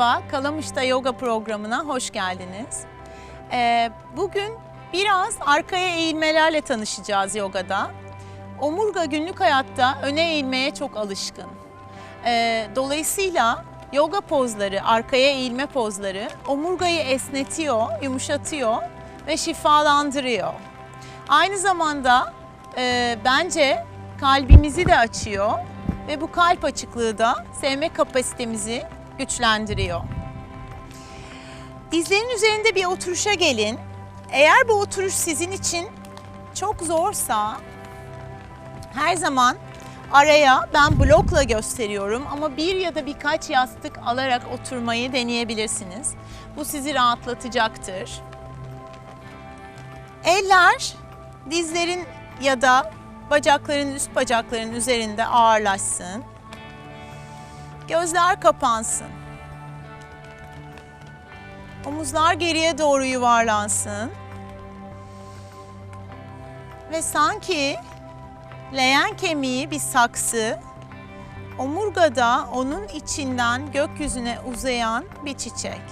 Merhaba, Kalamış'ta yoga programına hoş geldiniz. Ee, bugün biraz arkaya eğilmelerle tanışacağız yogada. Omurga günlük hayatta öne eğilmeye çok alışkın. Ee, dolayısıyla yoga pozları, arkaya eğilme pozları omurgayı esnetiyor, yumuşatıyor ve şifalandırıyor. Aynı zamanda e, bence kalbimizi de açıyor ve bu kalp açıklığı da sevme kapasitemizi güçlendiriyor. Dizlerin üzerinde bir oturuşa gelin. Eğer bu oturuş sizin için çok zorsa her zaman araya ben blokla gösteriyorum ama bir ya da birkaç yastık alarak oturmayı deneyebilirsiniz. Bu sizi rahatlatacaktır. Eller dizlerin ya da bacakların üst bacakların üzerinde ağırlaşsın. Gözler kapansın. Omuzlar geriye doğru yuvarlansın. Ve sanki leğen kemiği bir saksı, omurgada onun içinden gökyüzüne uzayan bir çiçek.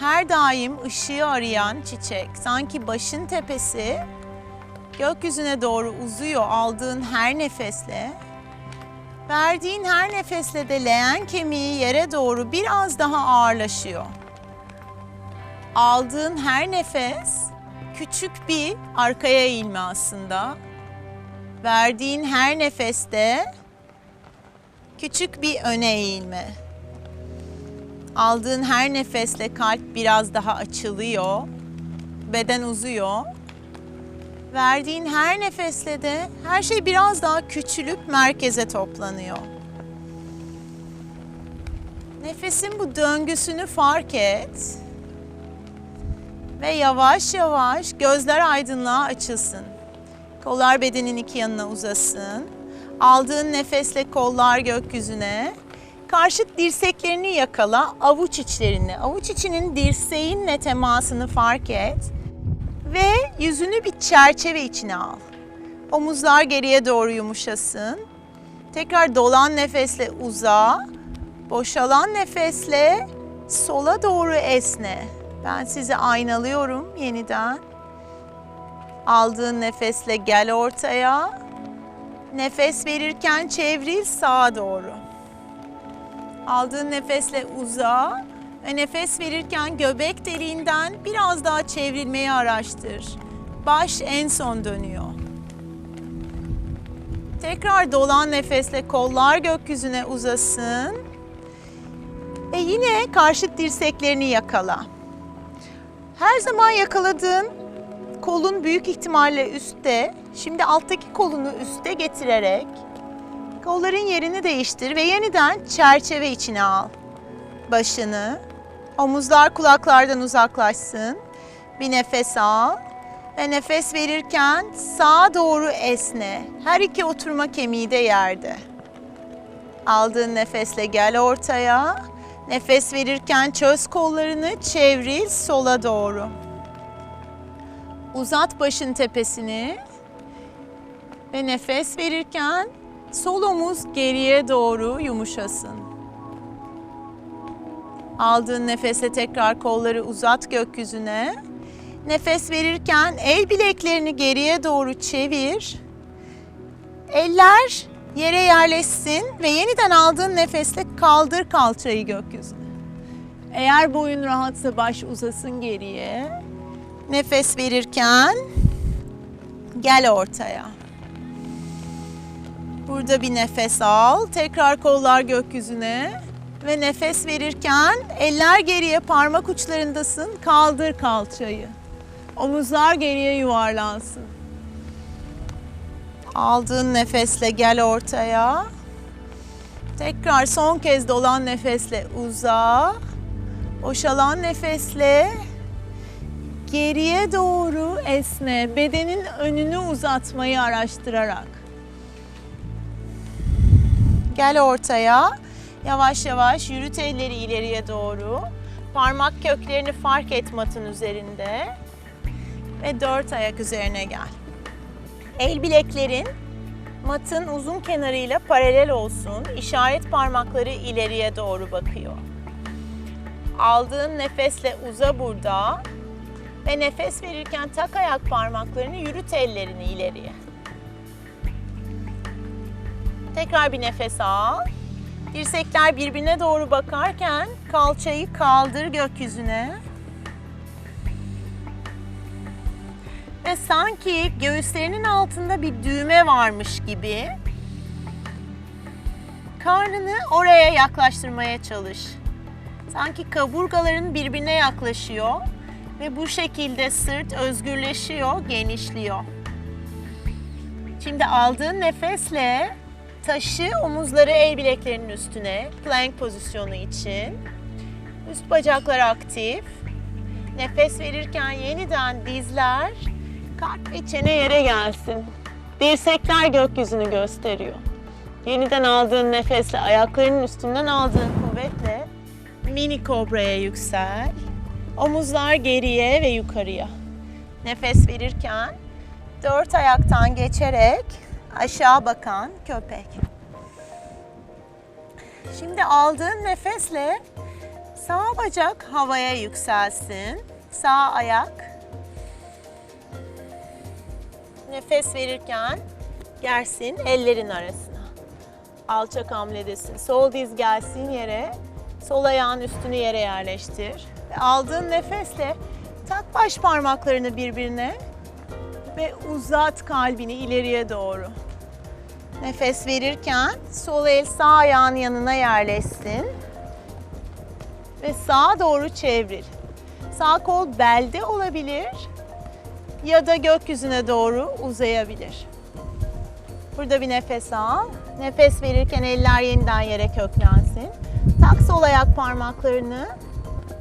Her daim ışığı arayan çiçek. Sanki başın tepesi gökyüzüne doğru uzuyor aldığın her nefesle. Verdiğin her nefesle de leğen kemiği yere doğru biraz daha ağırlaşıyor. Aldığın her nefes küçük bir arkaya eğilme aslında. Verdiğin her nefeste küçük bir öne eğilme. Aldığın her nefesle kalp biraz daha açılıyor. Beden uzuyor. Verdiğin her nefesle de her şey biraz daha küçülüp merkeze toplanıyor. Nefesin bu döngüsünü fark et. Ve yavaş yavaş gözler aydınlığa açılsın. Kollar bedenin iki yanına uzasın. Aldığın nefesle kollar gökyüzüne. Karşıt dirseklerini yakala, avuç içlerini. Avuç içinin dirseğinle temasını fark et ve yüzünü bir çerçeve içine al. Omuzlar geriye doğru yumuşasın. Tekrar dolan nefesle uza. Boşalan nefesle sola doğru esne. Ben sizi aynalıyorum yeniden. Aldığın nefesle gel ortaya. Nefes verirken çevril sağa doğru. Aldığın nefesle uza nefes verirken göbek deliğinden biraz daha çevrilmeyi araştır. Baş en son dönüyor. Tekrar dolan nefesle kollar gökyüzüne uzasın. Ve yine karşıt dirseklerini yakala. Her zaman yakaladığın kolun büyük ihtimalle üstte. Şimdi alttaki kolunu üste getirerek kolların yerini değiştir ve yeniden çerçeve içine al. Başını, omuzlar kulaklardan uzaklaşsın. Bir nefes al ve nefes verirken sağa doğru esne. Her iki oturma kemiği de yerde. Aldığın nefesle gel ortaya. Nefes verirken çöz kollarını, çevril sola doğru. Uzat başın tepesini ve nefes verirken sol omuz geriye doğru yumuşasın. Aldığın nefese tekrar kolları uzat gökyüzüne. Nefes verirken el bileklerini geriye doğru çevir. Eller yere yerleşsin ve yeniden aldığın nefesle kaldır kalçayı gökyüzüne. Eğer boyun rahatsa baş uzasın geriye. Nefes verirken gel ortaya. Burada bir nefes al. Tekrar kollar gökyüzüne. Ve nefes verirken eller geriye parmak uçlarındasın. Kaldır kalçayı. Omuzlar geriye yuvarlansın. Aldığın nefesle gel ortaya. Tekrar son kez dolan nefesle uza. Boşalan nefesle geriye doğru esne. Bedenin önünü uzatmayı araştırarak. Gel ortaya. Yavaş yavaş yürüt elleri ileriye doğru. Parmak köklerini fark et matın üzerinde. Ve dört ayak üzerine gel. El bileklerin Matın uzun kenarıyla paralel olsun. İşaret parmakları ileriye doğru bakıyor. Aldığın nefesle uza burada. Ve nefes verirken tak ayak parmaklarını yürüt ellerini ileriye. Tekrar bir nefes al. Dirsekler birbirine doğru bakarken kalçayı kaldır gökyüzüne. Ve sanki göğüslerinin altında bir düğme varmış gibi karnını oraya yaklaştırmaya çalış. Sanki kaburgaların birbirine yaklaşıyor ve bu şekilde sırt özgürleşiyor, genişliyor. Şimdi aldığın nefesle taşı omuzları el bileklerinin üstüne plank pozisyonu için. Üst bacaklar aktif. Nefes verirken yeniden dizler, kalp ve çene yere gelsin. Dirsekler gökyüzünü gösteriyor. Yeniden aldığın nefesle ayaklarının üstünden aldığın kuvvetle mini kobraya yüksel. Omuzlar geriye ve yukarıya. Nefes verirken dört ayaktan geçerek aşağı bakan köpek. Şimdi aldığın nefesle sağ bacak havaya yükselsin. Sağ ayak. Nefes verirken gersin ellerin arasına. Alçak hamledesin. Sol diz gelsin yere. Sol ayağın üstünü yere yerleştir. Ve aldığın nefesle tak baş parmaklarını birbirine ve uzat kalbini ileriye doğru. Nefes verirken sol el sağ ayağın yanına yerleşsin. Ve sağa doğru çevril. Sağ kol belde olabilir ya da gökyüzüne doğru uzayabilir. Burada bir nefes al. Nefes verirken eller yeniden yere köklensin. Tak sol ayak parmaklarını,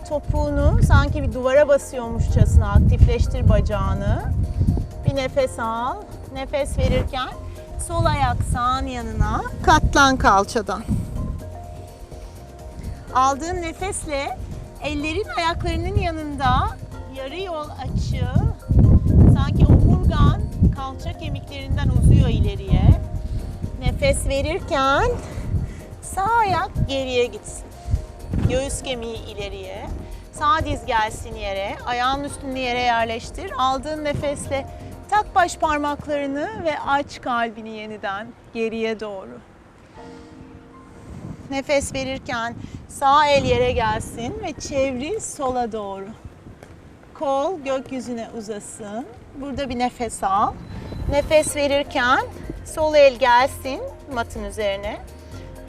topuğunu sanki bir duvara basıyormuşçasına aktifleştir bacağını. Bir nefes al. Nefes verirken sol ayak sağın yanına katlan kalçadan. Aldığın nefesle ellerin ayaklarının yanında yarı yol açı. Sanki omurgan kalça kemiklerinden uzuyor ileriye. Nefes verirken sağ ayak geriye gitsin. Göğüs kemiği ileriye. Sağ diz gelsin yere. Ayağın üstünü yere yerleştir. Aldığın nefesle tak baş parmaklarını ve aç kalbini yeniden geriye doğru. Nefes verirken sağ el yere gelsin ve çevril sola doğru. Kol gökyüzüne uzasın. Burada bir nefes al. Nefes verirken sol el gelsin matın üzerine.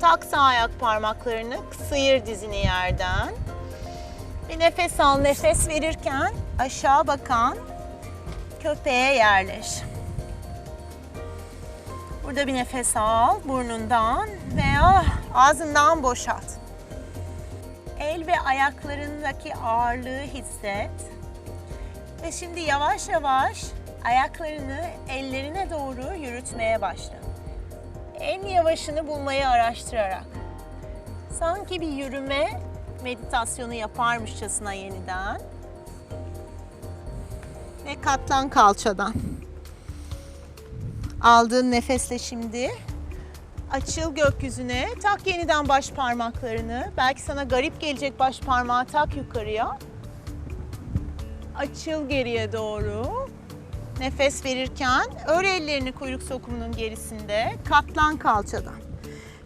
Tak sağ ayak parmaklarını, sıyır dizini yerden. Bir nefes al, nefes verirken aşağı bakan köpeğe yerleş. Burada bir nefes al burnundan veya ağzından boşalt. El ve ayaklarındaki ağırlığı hisset. Ve şimdi yavaş yavaş ayaklarını ellerine doğru yürütmeye başla. En yavaşını bulmayı araştırarak. Sanki bir yürüme meditasyonu yaparmışçasına yeniden. Ve katlan kalçadan. Aldığın nefesle şimdi açıl gökyüzüne. Tak yeniden baş parmaklarını. Belki sana garip gelecek baş parmağı tak yukarıya. Açıl geriye doğru. Nefes verirken ör ellerini kuyruk sokumunun gerisinde. Katlan kalçadan.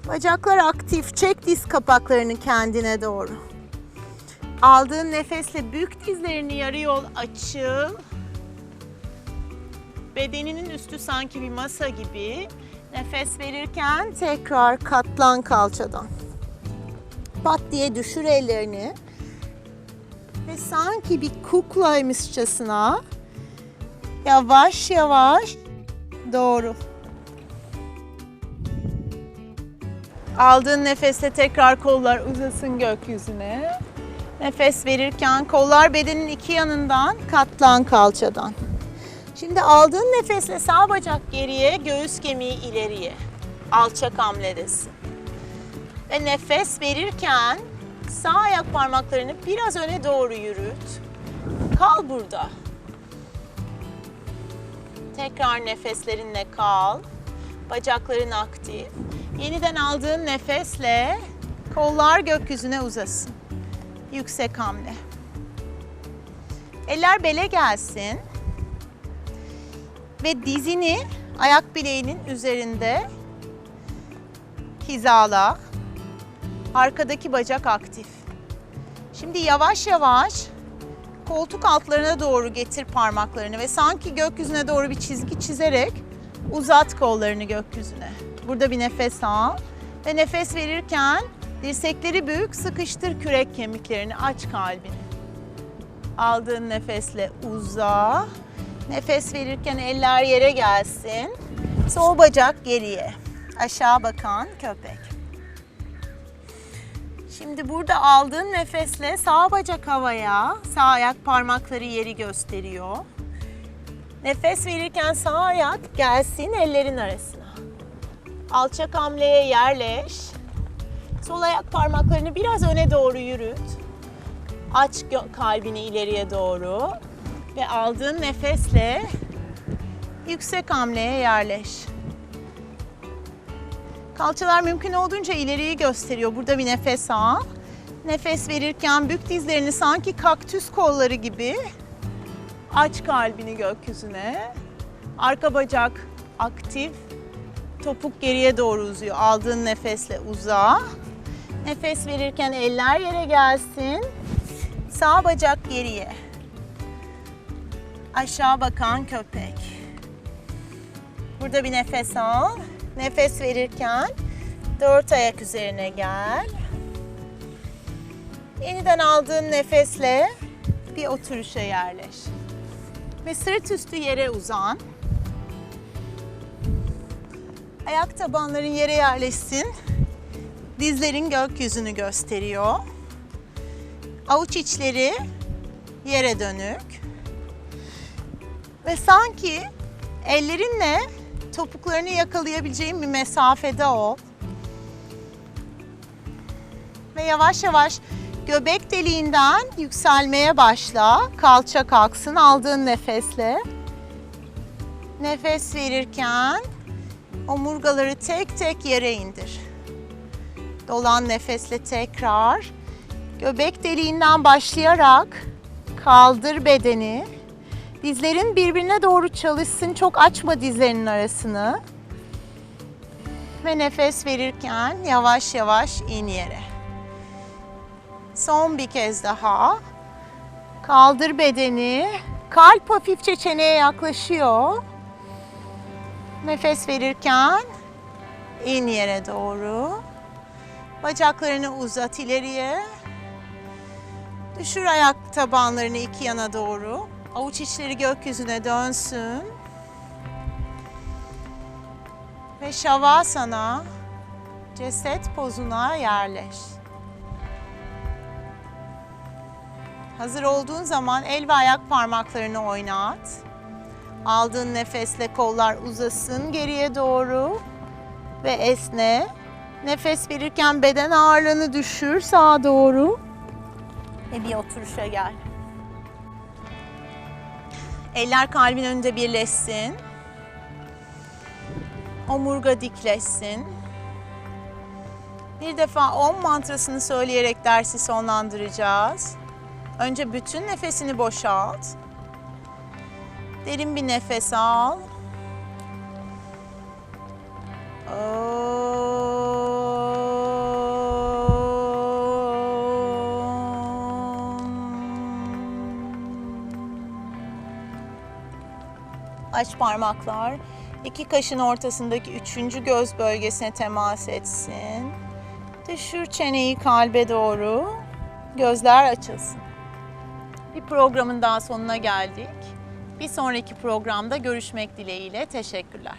Bacaklar aktif. Çek diz kapaklarını kendine doğru. Aldığın nefesle büyük dizlerini yarı yol açıl. Bedeninin üstü sanki bir masa gibi. Nefes verirken tekrar katlan kalçadan. Pat diye düşür ellerini. Ve sanki bir kuklaymışçasına yavaş yavaş doğru. Aldığın nefesle tekrar kollar uzasın gökyüzüne. Nefes verirken kollar bedenin iki yanından katlan kalçadan. Şimdi aldığın nefesle sağ bacak geriye, göğüs kemiği ileriye. Alçak hamledesin. Ve nefes verirken sağ ayak parmaklarını biraz öne doğru yürüt. Kal burada. Tekrar nefeslerinle kal. Bacakların aktif. Yeniden aldığın nefesle kollar gökyüzüne uzasın. Yüksek hamle. Eller bele gelsin. Ve dizini ayak bileğinin üzerinde hizala. Arkadaki bacak aktif. Şimdi yavaş yavaş koltuk altlarına doğru getir parmaklarını ve sanki gökyüzüne doğru bir çizgi çizerek uzat kollarını gökyüzüne. Burada bir nefes al ve nefes verirken dirsekleri büyük sıkıştır kürek kemiklerini aç kalbini. Aldığın nefesle uza. Nefes verirken eller yere gelsin. Sol bacak geriye. Aşağı bakan köpek. Şimdi burada aldığın nefesle sağ bacak havaya, sağ ayak parmakları yeri gösteriyor. Nefes verirken sağ ayak gelsin ellerin arasına. Alçak hamleye yerleş. Sol ayak parmaklarını biraz öne doğru yürüt. Aç kalbini ileriye doğru ve aldığın nefesle yüksek hamleye yerleş. Kalçalar mümkün olduğunca ileriyi gösteriyor. Burada bir nefes al. Nefes verirken bük dizlerini sanki kaktüs kolları gibi aç kalbini gökyüzüne. Arka bacak aktif. Topuk geriye doğru uzuyor. Aldığın nefesle uza. Nefes verirken eller yere gelsin. Sağ bacak geriye. Aşağı bakan köpek. Burada bir nefes al. Nefes verirken dört ayak üzerine gel. Yeniden aldığın nefesle bir oturuşa yerleş. Ve sırt üstü yere uzan. Ayak tabanların yere yerleşsin. Dizlerin gökyüzünü gösteriyor. Avuç içleri yere dönük. Ve sanki ellerinle topuklarını yakalayabileceğin bir mesafede ol. Ve yavaş yavaş göbek deliğinden yükselmeye başla. Kalça kalksın aldığın nefesle. Nefes verirken omurgaları tek tek yere indir. Dolan nefesle tekrar göbek deliğinden başlayarak kaldır bedeni. Dizlerin birbirine doğru çalışsın. Çok açma dizlerinin arasını. Ve nefes verirken yavaş yavaş in yere. Son bir kez daha. Kaldır bedeni. Kalp hafifçe çeneye yaklaşıyor. Nefes verirken in yere doğru. Bacaklarını uzat ileriye. Düşür ayak tabanlarını iki yana doğru. Avuç içleri gökyüzüne dönsün. Ve Shavasana ceset pozuna yerleş. Hazır olduğun zaman el ve ayak parmaklarını oynat. Aldığın nefesle kollar uzasın geriye doğru ve esne. Nefes verirken beden ağırlığını düşür sağa doğru ve bir oturuşa gel. Eller kalbin önünde birleşsin. Omurga dikleşsin. Bir defa Om mantrasını söyleyerek dersi sonlandıracağız. Önce bütün nefesini boşalt. Derin bir nefes al. Aç parmaklar. İki kaşın ortasındaki üçüncü göz bölgesine temas etsin. Düşür çeneyi kalbe doğru. Gözler açılsın. Bir programın daha sonuna geldik. Bir sonraki programda görüşmek dileğiyle. Teşekkürler.